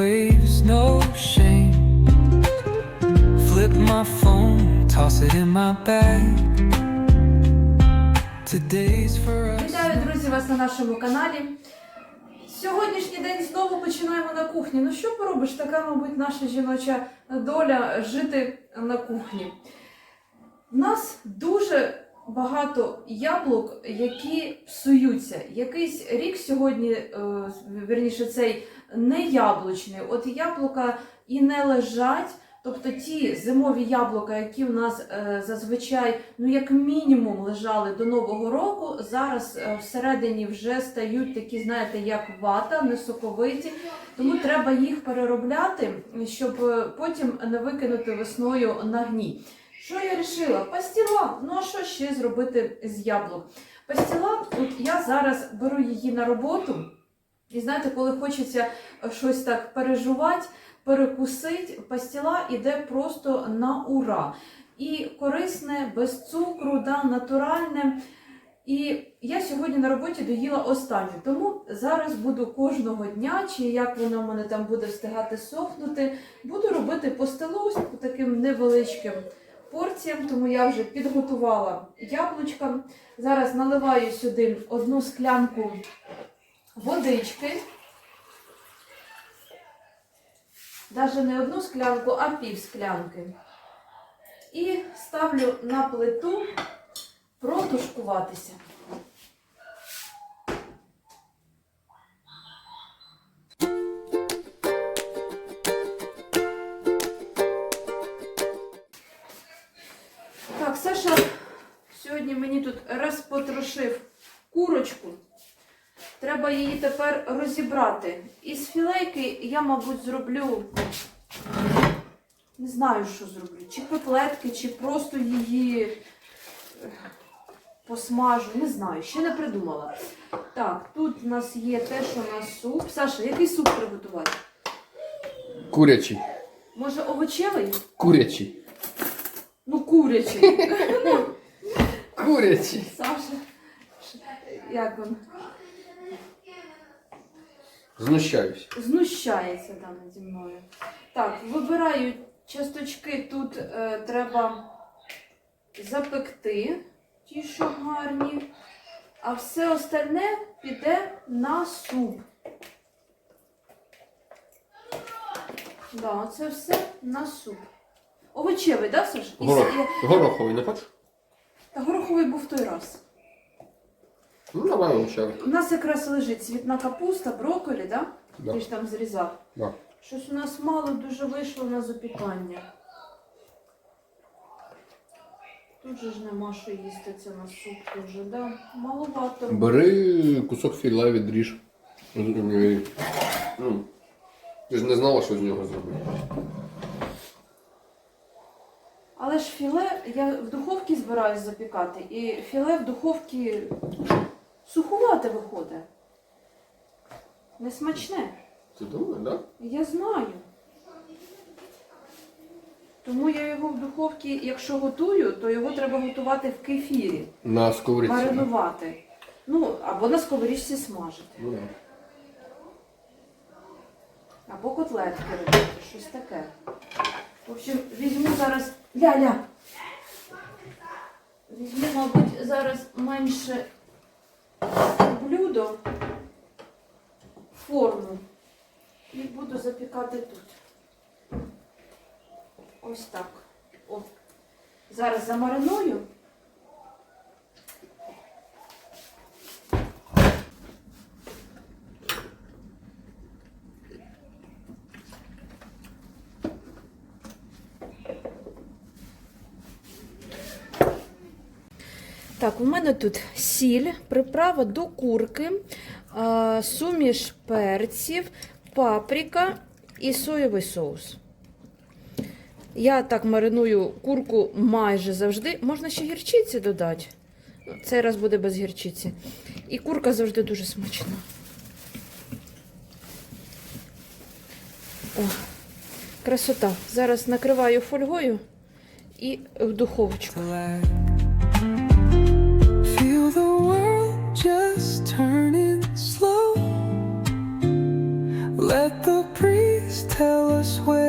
waves, no shame. Flip my phone, toss it in my bag. Today's for us. Вітаю, друзі, вас на нашому каналі. Сьогоднішній день знову починаємо на кухні. Ну що поробиш? Така, мабуть, наша жіноча доля жити на кухні. У нас дуже багато яблук, які псуються. Якийсь рік сьогодні, е, вірніше, цей не яблучний. От яблука і не лежать. Тобто ті зимові яблука, які в нас е, зазвичай, ну як мінімум, лежали до Нового року, зараз е, всередині вже стають такі, знаєте, як вата, несоковиті. Тому треба їх переробляти, щоб е, потім не викинути весною на гній. Що я вирішила? Пастіла. Ну а що ще зробити з яблук? Пастіла, от я зараз беру її на роботу, і знаєте, коли хочеться щось так пережувати, перекусить, пастіла іде просто на ура. І корисне, без цукру, да, натуральне. І я сьогодні на роботі доїла останню, тому зараз буду кожного дня, чи як воно в мене там буде встигати сохнути, буду робити пастилу таким невеличким порціям, тому я вже підготувала яблучка. Зараз наливаю сюди одну склянку водички. Навіть не одну склянку, а пів склянки. І ставлю на плиту протушкуватися. Розпотрошив курочку. Треба її тепер розібрати. Із філейки я, мабуть, зроблю. Не знаю, що зроблю. Чи котлетки, чи просто її е, посмажу. Не знаю, ще не придумала. Так, тут у нас є те, що на суп. Саша, який суп приготувати? Курячий. Може, овочевий? Курячий. Ну, курячий. Курячий. Як він? Знущаюсь. Знущається там наді мною. Так, вибираю часточки. Тут е, треба запекти, ті, що гарні, а все остальне піде на суп. Да, це все на суп. Овочевий, да, Саш? І Горох. я- Гороховий не хочеш? Та гороховий був той раз. Ну, давай овочевий. У нас якраз лежить цвітна капуста, брокколі, да? Да. Ти ж там зрізав. Да. Щось у нас мало дуже вийшло на запікання. Тут же ж нема що їсти це на суп дуже, да? Маловато. Бери кусок філе відріж. Ну, ти ж не знала, що з нього зробити. Але ж філе я в духовці збираюсь запікати, і філе в духовці сухувате виходить. Несмачне. Ти думаєш, так? Я знаю. Тому я його в духовці, якщо готую, то його треба готувати в кефірі. На сковорідці. маринувати. Ну, або на сковорічці смажити. Ну, да. Або котлетки робити, щось таке. В общем, візьму зараз. Ля-ля. Візьму, мабуть, зараз менше блюдо, форму. І буду запікати тут. Ось так. О. Зараз замариную. Так, у мене тут сіль, приправа до курки, суміш перців, паприка і соєвий соус. Я так мариную курку майже завжди. Можна ще гірчиці додати. Ну, Цей раз буде без гірчиці. І курка завжди дуже смачна. О, красота. Зараз накриваю фольгою і в духовочку. Tell us where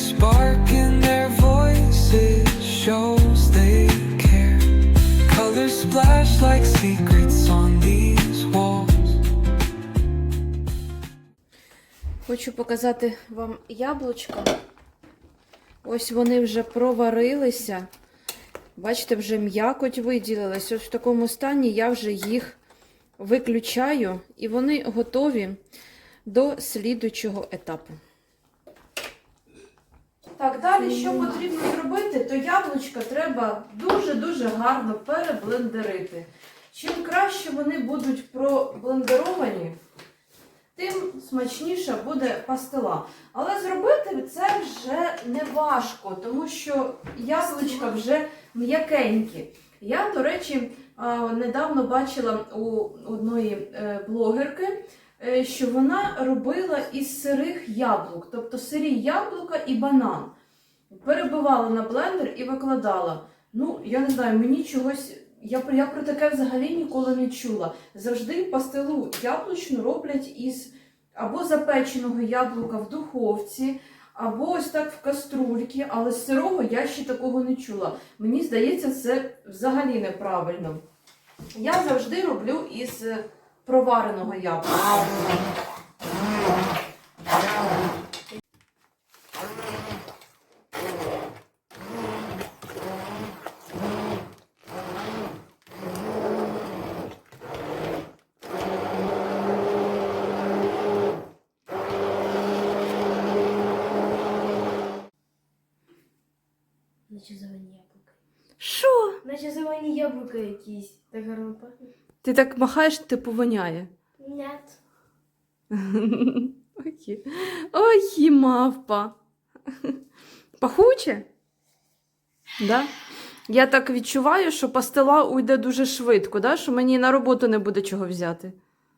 spark in their voices shows they care. Colors splash like secrets on these walls. Хочу показати вам яблучка. Ось вони вже проварилися. Бачите, вже м'якоть виділилась. Ось в такому стані я вже їх виключаю, і вони готові до слідучого етапу. Так, далі, що потрібно зробити, то яблучка треба дуже-дуже гарно переблендерити. Чим краще вони будуть проблендеровані, тим смачніша буде пастила. Але зробити це вже не важко, тому що яблучка вже м'якенькі. Я, до речі, недавно бачила у одної е, блогерки, що вона робила із сирих яблук, тобто сирі яблука і банан. Перебивала на блендер і викладала. Ну, я не знаю, мені чогось. Я, я про таке взагалі ніколи не чула. Завжди пастилу яблучну роблять із або запеченого яблука в духовці, або ось так в каструльці, але з сирого я ще такого не чула. Мені здається, це взагалі неправильно. Я завжди роблю із е, провареного яблука. Наче зелені яблука. Що? Наче зелені яблука якісь. Так гарно пахне. Ти так махаєш, типу воняє. Нет. Ой, ой, мавпа. Пахуче? Да? Я так відчуваю, що пастила уйде дуже швидко, да? що мені на роботу не буде чого взяти.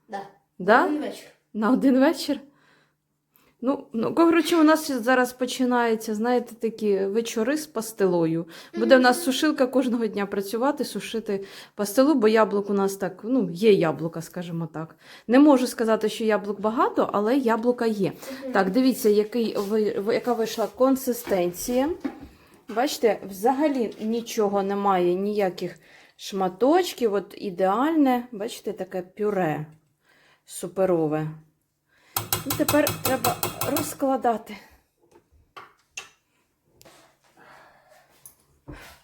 Да. Да? Один вечір. На один вечір? Ну, ну, коротше, у нас зараз починається, знаєте, такі вечори з пастилою. Буде в нас сушилка кожного дня працювати, сушити пастилу, бо яблук у нас так, ну, є яблука, скажімо так. Не можу сказати, що яблук багато, але яблука є. Так, дивіться, який, яка вийшла консистенція. Бачите, взагалі нічого немає, ніяких шматочків. От ідеальне, бачите, таке пюре суперове. І тепер треба розкладати.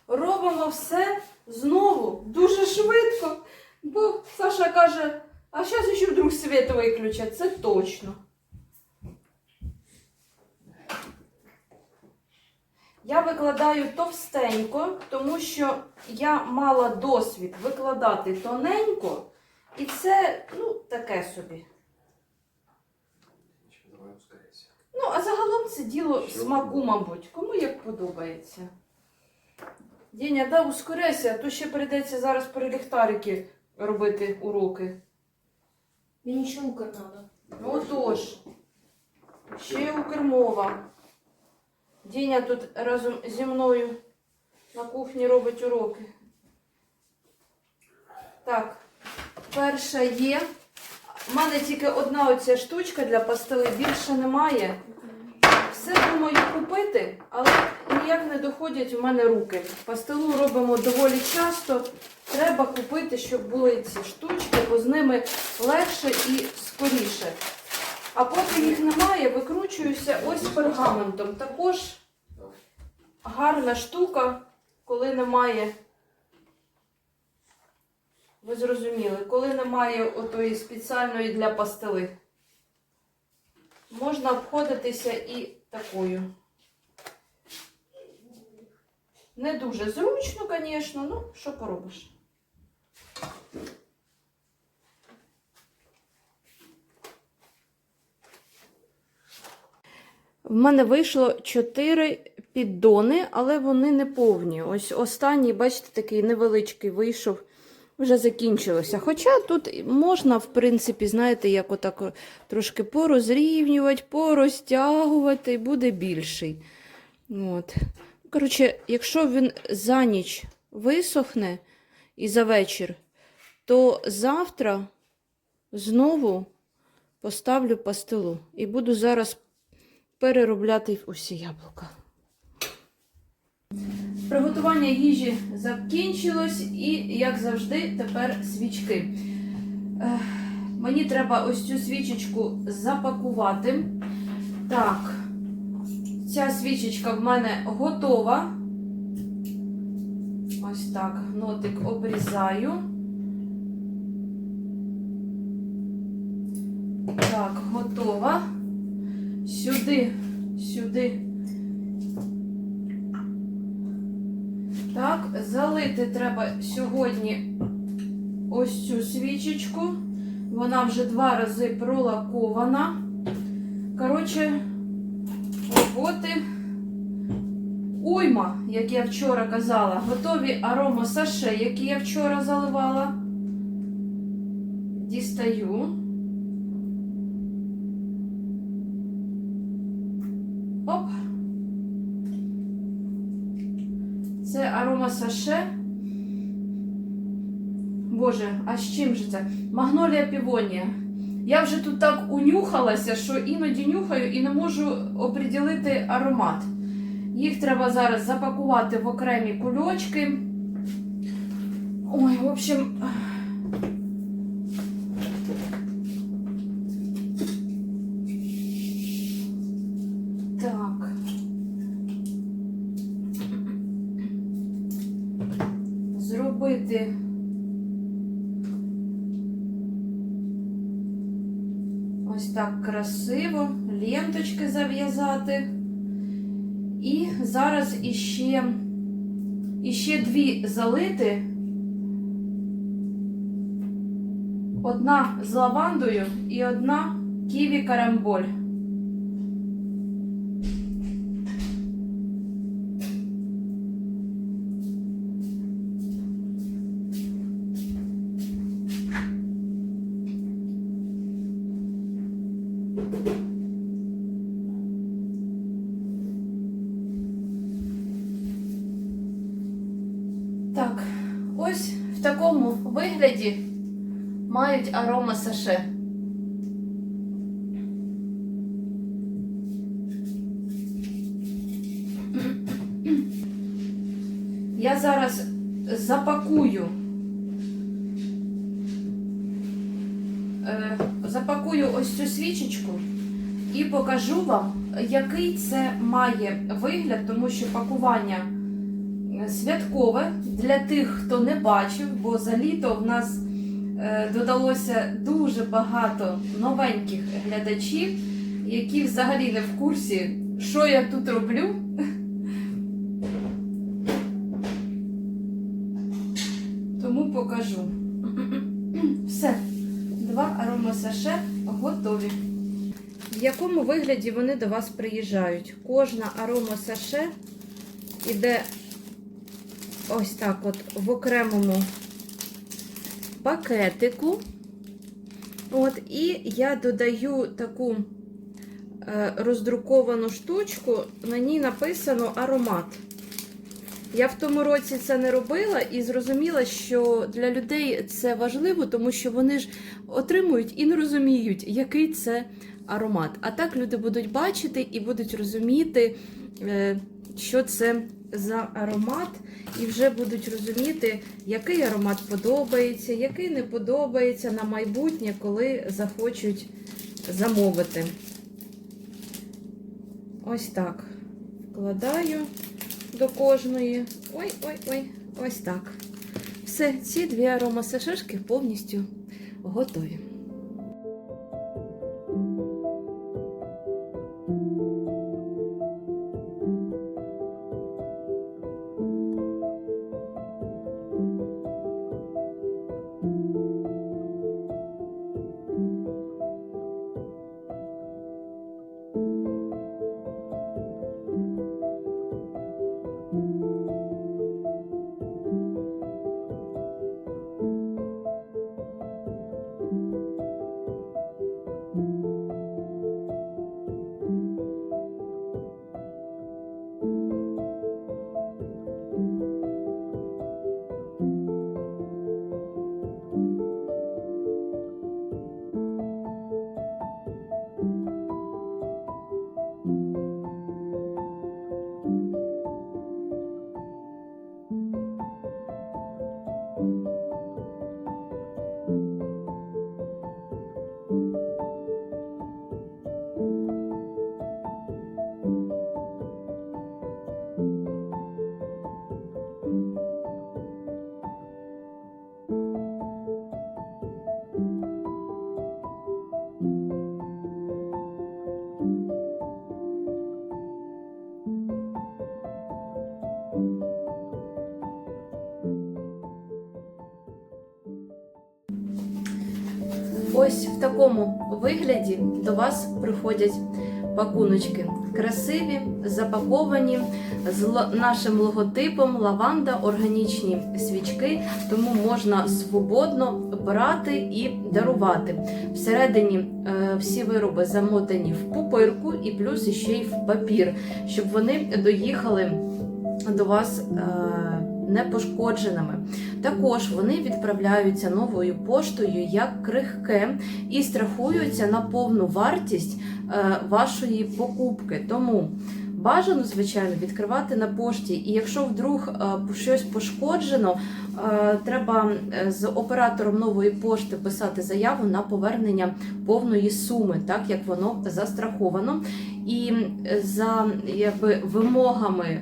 Робимо все знову дуже швидко, бо Саша каже, а зараз ще вдруг світ виключать, це точно. Я викладаю товстенько, тому що я мала досвід викладати тоненько, і це, ну, таке собі. Давай ускоряйся. Ну, а загалом це діло Що? смаку, мабуть. Кому як подобається. Діня, да, ускоряйся, а то ще прийдеться зараз при ліхтарики робити уроки. Мені ще укр надо. Ну, отож. Ще Укрмова. Діня тут разом зі мною на кухні робить уроки. Так, перша є. У мене тільки одна оця штучка для пастили, більше немає. Все думаю купити, але ніяк не доходять у мене руки. Пастилу робимо доволі часто. Треба купити, щоб були ці штучки, бо з ними легше і скоріше. А поки їх немає, викручуюся ось пергаментом. Також гарна штука, коли немає. Ви зрозуміли, коли немає отої спеціальної для пастили. Можна обходитися і такою. Не дуже зручно, звісно, ну що поробиш. В мене вийшло 4 піддони, але вони не повні. Ось останній, бачите, такий невеличкий вийшов, вже закінчилося. Хоча тут можна, в принципі, знаєте, як отак трошки порозрівнювати, порозтягувати, і буде більший. От. Коротше, якщо він за ніч висохне і за вечір, то завтра знову поставлю пастилу і буду зараз переробляти усі яблука. Приготування їжі закінчилось, і, як завжди, тепер свічки. Мені треба ось цю свічечку запакувати. Так, ця свічечка в мене готова. Ось так, нотик обрізаю. Так, готова. Сюди, сюди. Так, залити треба сьогодні ось цю свічечку. Вона вже два рази пролакована. Коротше, роботи уйма, як я вчора казала. Готові аромасаше, які я вчора заливала. Дістаю. Оп. Це арома саше. Боже, а з чим же це? Магнолія півонія. Я вже тут так унюхалася, що іноді нюхаю і не можу оприділити аромат. Їх треба зараз запакувати в окремі кульочки. Ой, в общем. Так. Зробити. Ось так красиво, ленточки зав'язати. І зараз іще, іще дві залити. Одна з лавандою і одна ківі карамболь. Так, ось в такому вигляді мають арома саше. Я зараз запакую. Е, запакую ось цю свічечку і покажу вам, який це має вигляд, тому що пакування святкове для тих, хто не бачив, бо за літо в нас е, додалося дуже багато новеньких глядачів, які взагалі не в курсі, що я тут роблю. Тому покажу. Все, два аромасаше готові. В якому вигляді вони до вас приїжджають? Кожна аромасаше іде ось так от в окремому пакетику. От, і я додаю таку е, роздруковану штучку, на ній написано аромат. Я в тому році це не робила і зрозуміла, що для людей це важливо, тому що вони ж отримують і не розуміють, який це аромат. А так люди будуть бачити і будуть розуміти, е, що це за аромат, і вже будуть розуміти, який аромат подобається, який не подобається на майбутнє, коли захочуть замовити. Ось так. Вкладаю до кожної. Ой-ой-ой, ось так. Все, ці дві аромасашишки повністю готові. Такому вигляді до вас приходять пакуночки. Красиві, запаковані з нашим логотипом лаванда, органічні свічки, тому можна свободно брати і дарувати. Всередині е, всі вироби замотані в пупирку і плюс ще й в папір, щоб вони доїхали до вас е, непошкодженими. Також вони відправляються новою поштою як крихке і страхуються на повну вартість е, вашої покупки. Тому бажано, звичайно, відкривати на пошті. І якщо вдруг е, щось пошкоджено, е, треба з оператором нової пошти писати заяву на повернення повної суми, так як воно застраховано. І за якби, вимогами.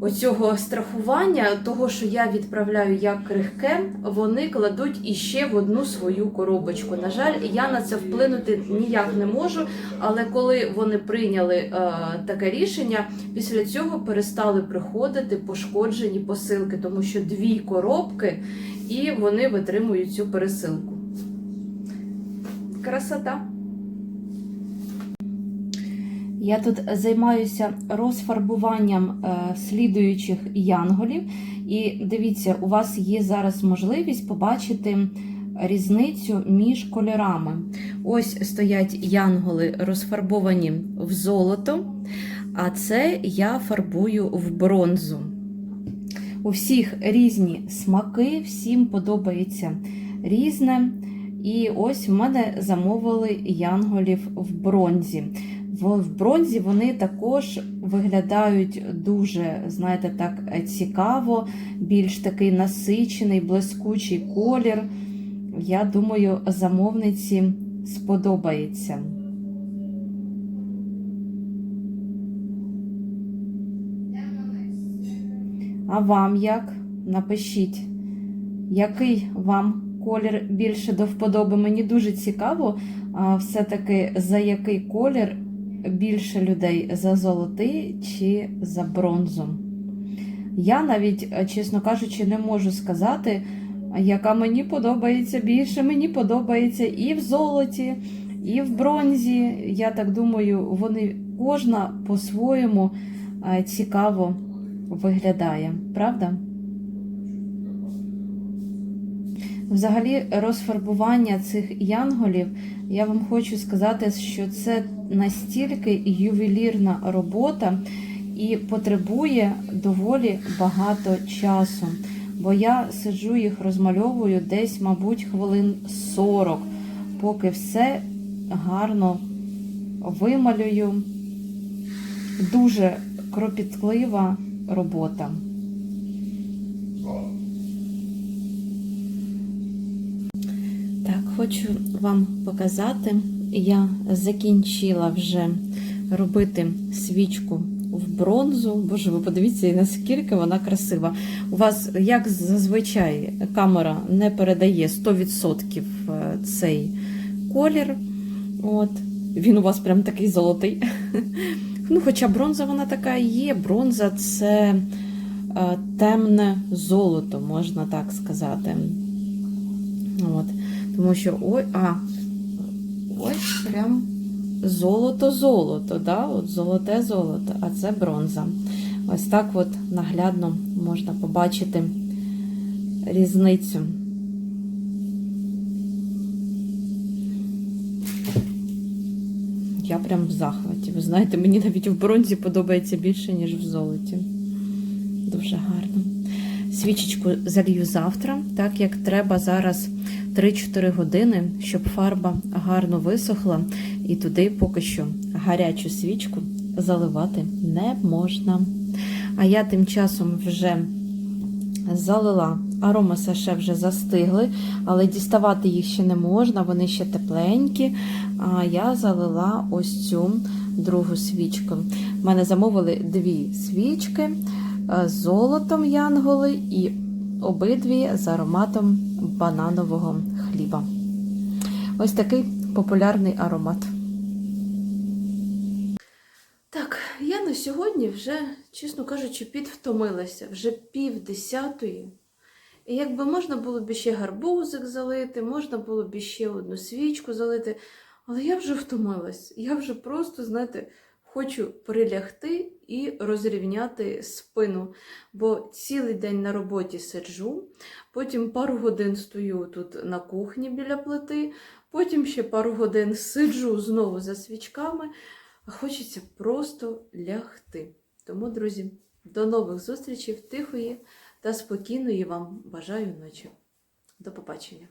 Оцього страхування, того, що я відправляю як крихке, вони кладуть іще в одну свою коробочку. На жаль, я на це вплинути ніяк не можу. Але коли вони прийняли е, таке рішення, після цього перестали приходити пошкоджені посилки, тому що дві коробки і вони витримують цю пересилку. Красота. Я тут займаюся розфарбуванням е, слідуючих янголів. І дивіться, у вас є зараз можливість побачити різницю між кольорами. Ось стоять янголи розфарбовані в золото, а це я фарбую в бронзу. У всіх різні смаки, всім подобається різне. І ось в мене замовили янголів в бронзі. В бронзі вони також виглядають дуже, знаєте, так е, цікаво, більш такий насичений, блискучий колір. Я думаю, замовниці сподобається. А вам як? Напишіть, який вам колір більше до вподоби? Мені дуже цікаво, все-таки за який колір більше людей за золотий чи за бронзу. Я навіть, е, чесно кажучи, не можу сказати, яка мені подобається більше. Мені подобається і в золоті, і в бронзі. Я так думаю, вони кожна по-своєму е, цікаво виглядає, правда? Взагалі, розфарбування цих янголів, я вам хочу сказати, що це настільки ювелірна робота і потребує доволі багато часу. Бо я сиджу їх розмальовую десь, мабуть, хвилин 40, поки все гарно вималюю. Дуже кропітлива робота. Так, хочу вам показати. Я закінчила вже робити свічку в бронзу. Боже, ви подивіться, наскільки вона красива. У вас, як зазвичай, камера не передає 100% цей колір. От. Він у вас прям такий золотий. Ну, хоча бронза вона така є. Бронза це е, темне золото, можна так сказати. От. Тому що ой, а, ось прям золото-золото, да? От золоте золото, а це бронза. Ось так от наглядно можна побачити різницю. Я прям в захваті. Ви знаєте, мені навіть в бронзі подобається більше, ніж в золоті. Дуже гарно. Свічечку залью завтра, так як треба зараз 3-4 години, щоб фарба гарно висохла, і туди поки що гарячу свічку заливати не можна. А я тим часом вже залила. Арома саше вже застигли, але діставати їх ще не можна, вони ще тепленькі. А я залила ось цю другу свічку. У мене замовили дві свічки з золотом янголи і обидві з ароматом бананового хліба. Ось такий популярний аромат. Так, я на сьогодні вже, чесно кажучи, підвтомилася. Вже пів десятої. І якби можна було б ще гарбузик залити, можна було б ще одну свічку залити. Але я вже втомилась. Я вже просто, знаєте, хочу прилягти і розрівняти спину. Бо цілий день на роботі сиджу, потім пару годин стою тут на кухні біля плити, потім ще пару годин сиджу знову за свічками, а хочеться просто лягти. Тому, друзі, до нових зустрічей, тихої та спокійної вам бажаю ночі. До побачення.